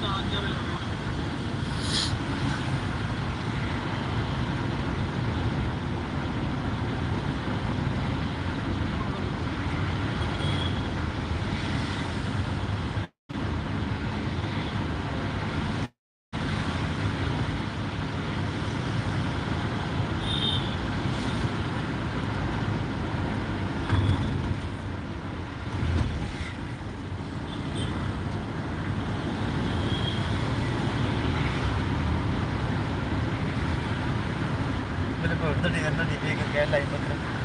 on the 这里，这里，这里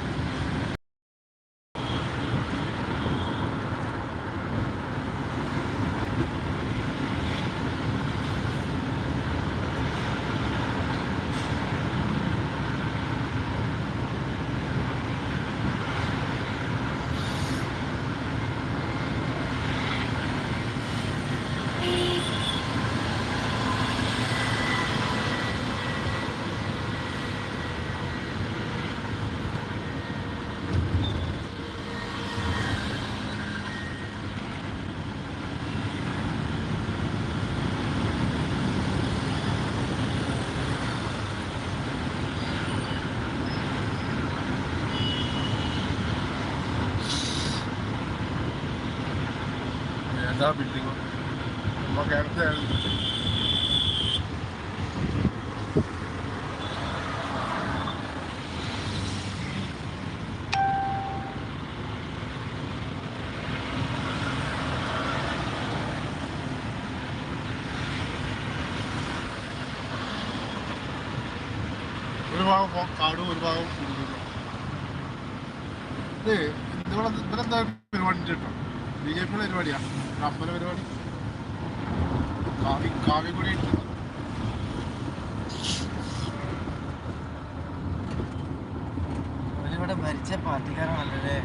ഏതാ building നമ്മൾ അടുത്ത ഒരു ഭാഗം കാടും ഒരു ഭാഗം. ഇത് ഇവിടെ ഇവരെന്താ പരിപാടി കേട്ടോ ബി ജെ പിയുടെ പരിപാടിയാ ഒരു അമ്പല പരിപാടി. കാവി കാവി കൂടി ഇട്ടു. ഇവിടെ മരിച്ച പാർട്ടിക്കാരാണല്ലേ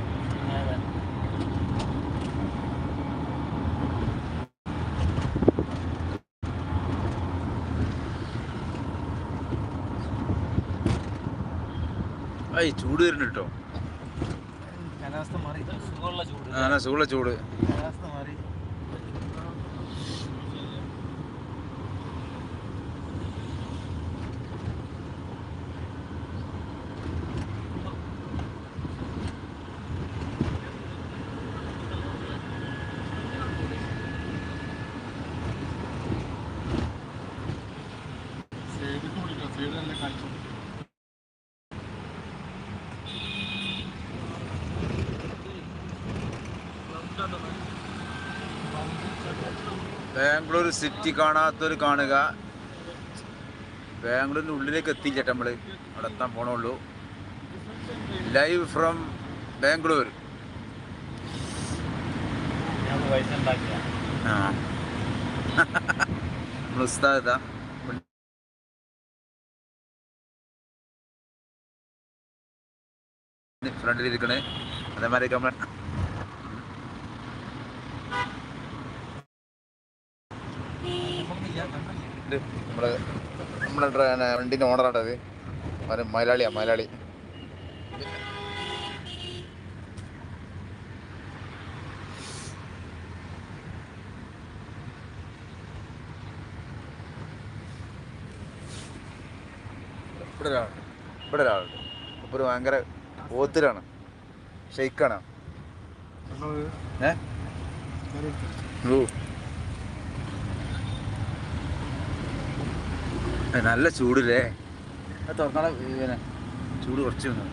ഐ ചൂട് വരുന്നുണ്ട് കേട്ടോ. കാലാവസ്ഥ മാറി. സുഖമുള്ള ചൂട് ആ സുഖമുള്ള ചൂട്. കാലാവസ്ഥ മാറി. കൂടിട്ടോ സൈഡിലല്ലേ കാഴ്ച ബാംഗ്ലൂർ സിറ്റി കാണാത്തൊരു കാണുക. ബാംഗ്ലൂരിന്റെ ഉള്ളിലേക്ക് എത്തിയില്ല നമ്മൾ അവിടെ എത്താൻ പോണുള്ളൂ ലൈവ് ഫ്രം ബാംഗ്ലൂർ. ആ. നമ്മൾ ഉസ്താദാ ഫ്രണ്ടിൽ ഇരിക്കണേ. അതേമാതിരി ഇത് നമ്മൾ നമ്മുടെ വണ്ടിന്റെ ഓണറാട്ടത് അവർ മലയാളിയാ മലയാളി ഇവിടെ ഒരാളുണ്ട്. ഇവിടെ ഒരാളുണ്ട്. അപ്പൊ ഒരു ഭയങ്കര ഓത്തിലാണ് ഷെയ്ക്കാണ്. ഏ? നല്ല ചൂടില്ലേ? അത് തുറന്നാളെ പിന്നെ ചൂട് കുറച്ച് വന്നു.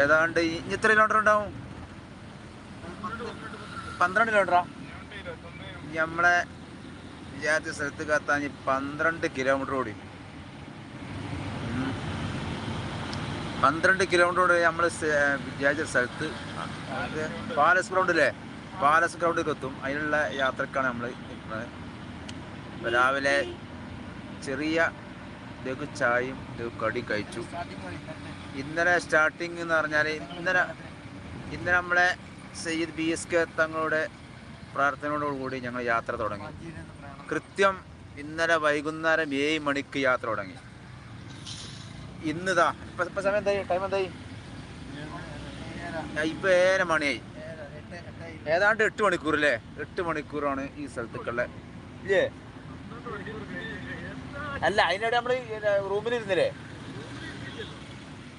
ഏതാണ്ട് ഇനി എത്ര കിലോമീറ്റർ ഉണ്ടാവും? പന്ത്രണ്ട് കിലോമീറ്ററാ നമ്മളെ വിചാരിച്ച സ്ഥലത്ത് കത്താൻ പന്ത്രണ്ട് കിലോമീറ്റർ ഓടി. പന്ത്രണ്ട് കിലോമീറ്റർ ഓടി നമ്മൾ വിചാരിച്ച സ്ഥലത്ത് പാലസ് ഗ്രൗണ്ടില്ലേ പാലസ് ഗ്രൗണ്ടിൽ എത്തും. അതിനുള്ള യാത്രക്കാണ് നമ്മൾ നിൽക്കുന്നത്. രാവിലെ ചെറിയ ലഘു ചായയും ലഘു കടി കഴിച്ചു. ഇന്നലെ സ്റ്റാർട്ടിങ് എന്ന് പറഞ്ഞാൽ ഇന്നലെ ഇന്നലെ നമ്മളെ സയ്യിദ് ബി എസ് കെ തങ്ങളുടെ പ്രാർത്ഥനയോടുകൂടി ഞങ്ങൾ യാത്ര തുടങ്ങി. കൃത്യം ഇന്നലെ വൈകുന്നേരം ഏഴ് മണിക്ക് യാത്ര തുടങ്ങി. ഇന്നിതാ. ഇപ്പൊ ഇപ്പൊ സമയം എന്തായി? ടൈം എന്തായി? ഇപ്പൊ ഏഴര മണിയായി. ഏതാണ്ട് എട്ട് മണിക്കൂർ അല്ലേ എട്ട് മണിക്കൂറാണ് ഈ സ്ഥലത്തേക്കുള്ള. ഇല്ലേ? അല്ല അതിനിടെ നമ്മൾ റൂമിൽ ഇരുന്നില്ലേ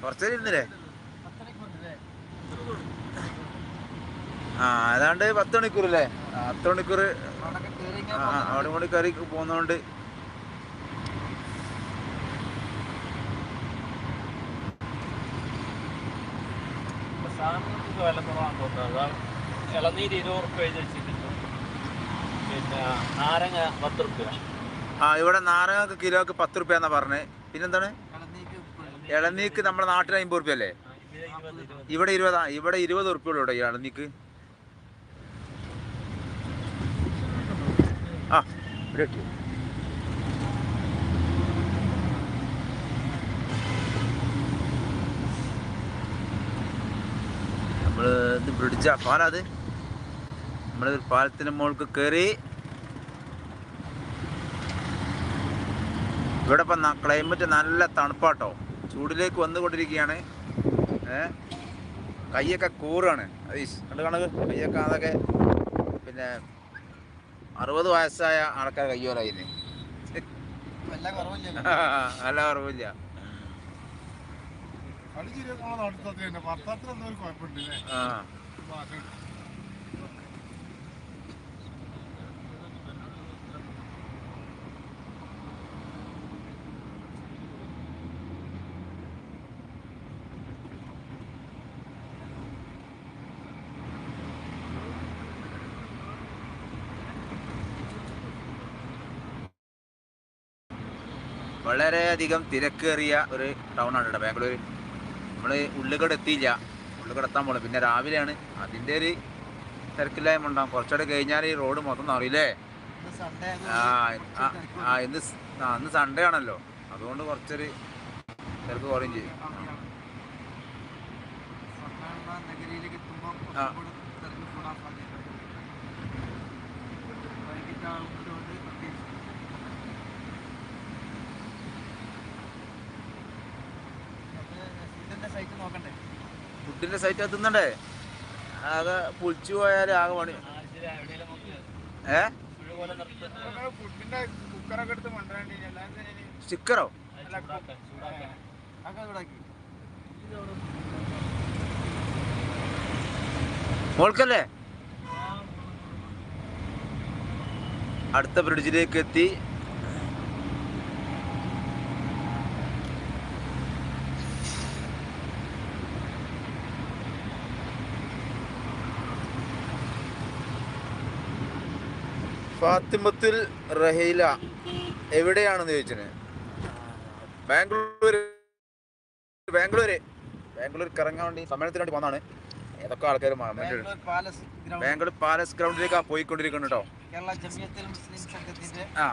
കുറച്ചേരം ഇരുന്നില്ലേ? ആ ഏതാണ്ട് പത്ത് മണിക്കൂർ അല്ലേ പത്ത് മണിക്കൂർ അവിടെ കൂടി കയറി പോകുന്നതുകൊണ്ട് സാധനങ്ങൾക്ക് വില കുറവാണ് ഇളനീര് ഇരുപത് റുപ്യ എഴുതി വെച്ചിട്ടുണ്ട്. പിന്നെ നാരങ്ങ പത്ത് റുപ്യ ആ ഇവിടെ നാരങ്ങക്ക് കിലോക്ക് പത്ത് റുപ്യ എന്നാ പറഞ്ഞത് പിന്നെന്താണ്? ഇളനീക്ക് നമ്മുടെ നാട്ടിൽ അമ്പത് റുപ്യ അല്ലേ? ഇവിടെ ഇരുപത്. ഇവിടെ ഇരുപതാ റുപ്യ ഉള്ളൂ ഇളനീക്ക്. ആ. ഇവിടെ എത്തി. നമ്മൾ ഇത് ബ്രിഡ്ജാ. പാലാത് നമ്മൾ പാലത്തിന് മുകൾക്ക് കയറി ഇവിടെ ഇപ്പം ക്ലൈമറ്റ് നല്ല തണുപ്പാട്ടോ. ചൂടിലേക്ക് വന്നുകൊണ്ടിരിക്കുകയാണ്. ഏ? കൈയൊക്കെ കൂറാണ്. അതീഷ് കണ്ട് കണക്ക് കൈയൊക്കെ അതൊക്കെ പിന്നെ അറുപത് വയസ്സായ ആൾക്കാർ കയ്യോലായിന് നല്ല കുറവില്ല. കളി ശരിയാ നമ്മളെ നാട്ടിൽ തന്നെ. ഭർത്താത്തിനൊന്നും ഒരു കുഴപ്പമുണ്ടല്ലേ ആ വളരെയധികം തിരക്കേറിയ ഒരു ടൗൺ ആണ് കേട്ടോ ബാംഗ്ലൂർ നമ്മൾ ഉള്ളുകട എത്തിയില്ല. ഉള്ളുകട എത്താൻ പോകണം പിന്നെ രാവിലെയാണ്. അതിന്റെ ഒരു തിരക്കില്ലായ്മ ഉണ്ടാകും കുറച്ചുകൂടെ കഴിഞ്ഞാൽ ഈ റോഡ് മൊത്തം അറിയില്ലേ ആ ആ, ഇന്ന് ആ ഇന്ന് സൺഡേ ആണല്ലോ. അതുകൊണ്ട് കുറച്ചൊരു തിരക്ക് കുറയും ചെയ്യും. ആ. തിരക്ക് കൂടാൻ സാധ്യതയുണ്ട് വൈകിട്ടാകുന്നതുകൊണ്ട് പ്രത്യേകിച്ച് ഇതിന്റെ സൈറ്റ് നോക്കണ്ടേ ഫുഡിന്റെ സൈറ്റ് എത്തുന്നുണ്ടേ ആകെ പുളിച്ചു പോയാൽ ആകെ പണി. ഏ? ഫുഡിന്റെ സ്റ്റിക്കറോ മോൾക്കല്ലേ? അടുത്ത ബ്രിഡ്ജിലേക്ക് എത്തി. ഫാത്തിമത്തുൽ റഹീല എവിടെയാണെന്ന് ചോദിച്ചത് ബാംഗ്ലൂർ ബാംഗ്ലൂര്. ബാംഗ്ലൂർ കറങ്ങാൻ വേണ്ടി സമ്മേളനത്തിന് വേണ്ടി വന്നാണ്. ഏതൊക്കെ ആൾക്കാർ Bangalore palace ground. Bangalore palace ഗ്രൗണ്ടിലേക്കാ പോയിക്കൊണ്ടിരിക്കുന്നു കേട്ടോ ആ.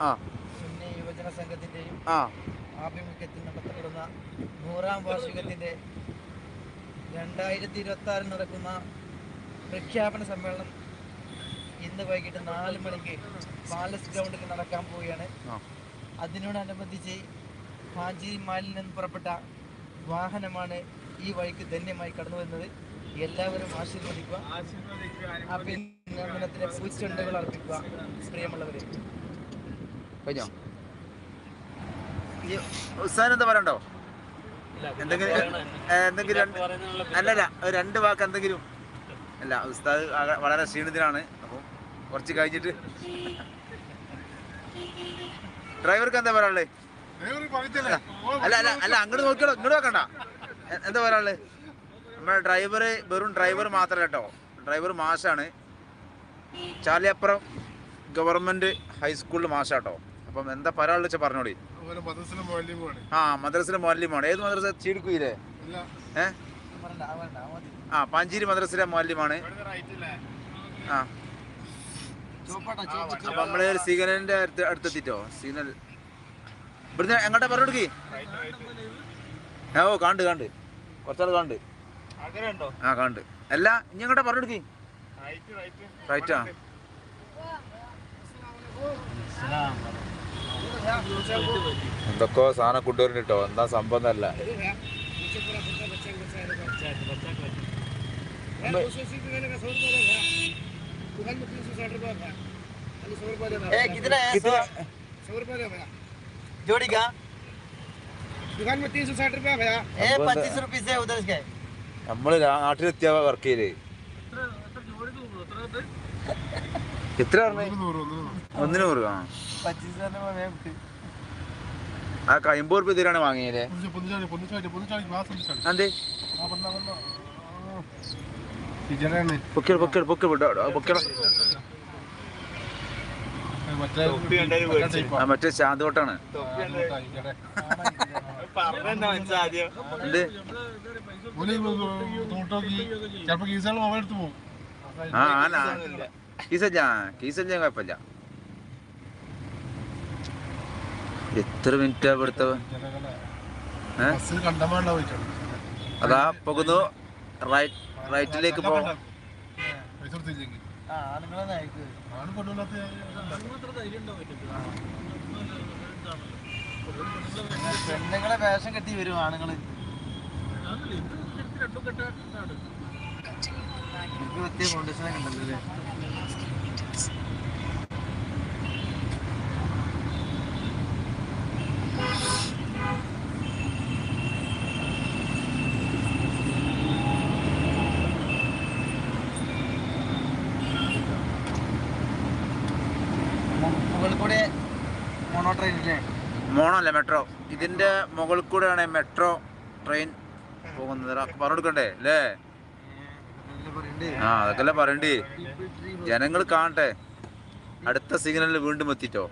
ആ. യുവജന സംഘത്തിന്റെയും ആ. ആഭിമുഖ്യത്തിൽ നടത്തപ്പെടുന്ന നൂറാം വാർഷികത്തിന്റെ രണ്ടായിരത്തി ഇരുപത്തി ആറിൽ നടക്കുന്ന പ്രഖ്യാപന സമ്മേളനം ഇന്ന് വൈകിട്ട് നാല് മണിക്ക് പാലസ് ഗ്രൗണ്ടിൽ നടക്കാൻ പോവുകയാണ്. അതിനോടനുബന്ധിച്ച് ഹാജി മാലിൽ നിന്ന് പുറപ്പെട്ട വാഹനമാണ് ഈ വഴിക്ക് ധന്യമായി കടന്നു വരുന്നത്. എല്ലാവരും ആശീർവദിക്കുക. അഭിനന്ദനത്തിന് പൂച്ചെണ്ടുകൾ അർപ്പിക്കുക. പ്രിയമുള്ളവരെ. കഴിഞ്ഞോ? ഈ ഉസ്താൻ എന്താ പറയണ്ടോ? എന്തെങ്കിലും എന്തെങ്കിലും അല്ലല്ല ഒരു രണ്ട് വാക്ക് എന്തെങ്കിലും? അല്ല ഉസ്താദ് വളരെ ക്ഷീണിതനാണ്. കുറച്ച് കഴിഞ്ഞിട്ട്. ഡ്രൈവർക്ക് എന്താ പറഞ്ഞില്ലേ അല്ല അല്ല അല്ല അങ്ങോട്ട് നോക്കിയോ ഇങ്ങോട്ട് നോക്കണ്ട. എന്താ പറയാനുള്ളത് നമ്മുടെ ഡ്രൈവർ വെറും ഡ്രൈവർ മാത്രമല്ല കേട്ടോ. ഡ്രൈവർ മാഷാണ്. ചാലിയപ്പുറം ഗവൺമെന്റ് ഹൈസ്കൂളിൽ കേട്ടോ അപ്പം എന്താ പരാളെന്ന് വെച്ചാൽ പറഞ്ഞോളി. ആ മദ്രസിലെ മൗല്യമാണ് ഏത് മദ്രസ? ചീടുക്കുയില്ലേ ഇല്ല. ഏ? വേണ്ട, ആ പാഞ്ചേരി മദ്രസിലെ മൊല്യമാണ് ആ. അപ്പൊ നമ്മൾ സീഗനന്റെ അടുത്ത് അടുത്തെത്തിട്ടോ? സിഗ്നൽ ഇവിടുന്ന് എങ്ങോട്ടാ പറഞ്ഞു കൊടുക്കി? ഓ കാണ്ട് കാണ്ട്. കുറച്ചാൾ കാണ്ട്. ആ കാണ്ട്. അല്ല ഇനി എങ്ങോട്ടാ പറഞ്ഞു കൊടുക്കി? റൈറ്റ് എന്തൊക്കെയോ സാധനം കൊണ്ടുവരുന്നു കേട്ടോ. എന്താ സംഭവം എന്നല്ല. ए कितना है कितना सौ जोड़ी का दुकान में तीन सौ साठ रुपया भैया ए पच्चीस रुपये से उधर के നമ്മൾ നാട്ടിലെത്തിയ വർക്ക് ചെയ്തേ എത്ര പറഞ്ഞേ ഒന്ന് നൂറ് ഒന്ന് നൂറ് ഒന്നിന് നൂറ് ആ पच्चीस रुपये ആ അമ്പത് റുപ്യ ഇതിലാണ് വാങ്ങിയത് പൊന്നിച്ച് പൊന്നിച്ചാടി പൊന്നിച്ചാടി പൊന്നിച്ചാടി ഗ്ലാസ് പൊന്നിച്ചാടി അതെ മറ്റേ ശാന്തോട്ടാണ് എന്ത്? കുഴപ്പമില്ല. എത്ര മിനിറ്റാ ഇവിടുത്തെ? അതാ പോകുന്നു റൈറ്റിലേക്ക് പോകും പെണ്ണുങ്ങളെ വേഷം കെട്ടി വരും ആണുങ്ങൾ. എനിക്ക് പ്രത്യേക ഫൗണ്ടേഷൻ ഒക്കെ ഉണ്ടല്ലോ അല്ലേ മുകളിൽ കൂടെ മോണോ അല്ലേ മെട്രോ? ഇതിന്റെ മുകളിൽ കൂടെയാണ് മെട്രോ ട്രെയിൻ പോകുന്നത്. പറഞ്ഞു കൊടുക്കണ്ടേ അല്ലേ? ആ അതൊക്കെ പറയണ്ടേ? ജനങ്ങൾ കാണട്ടെ. അടുത്ത സിഗ്നലിൽ വീണ്ടും എത്തിട്ടോ?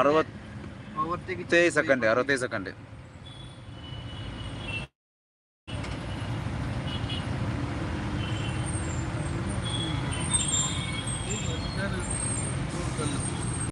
അറുപത്തേഴ് സെക്കൻഡ് അറുപത്തേഴ് സെക്കൻഡ്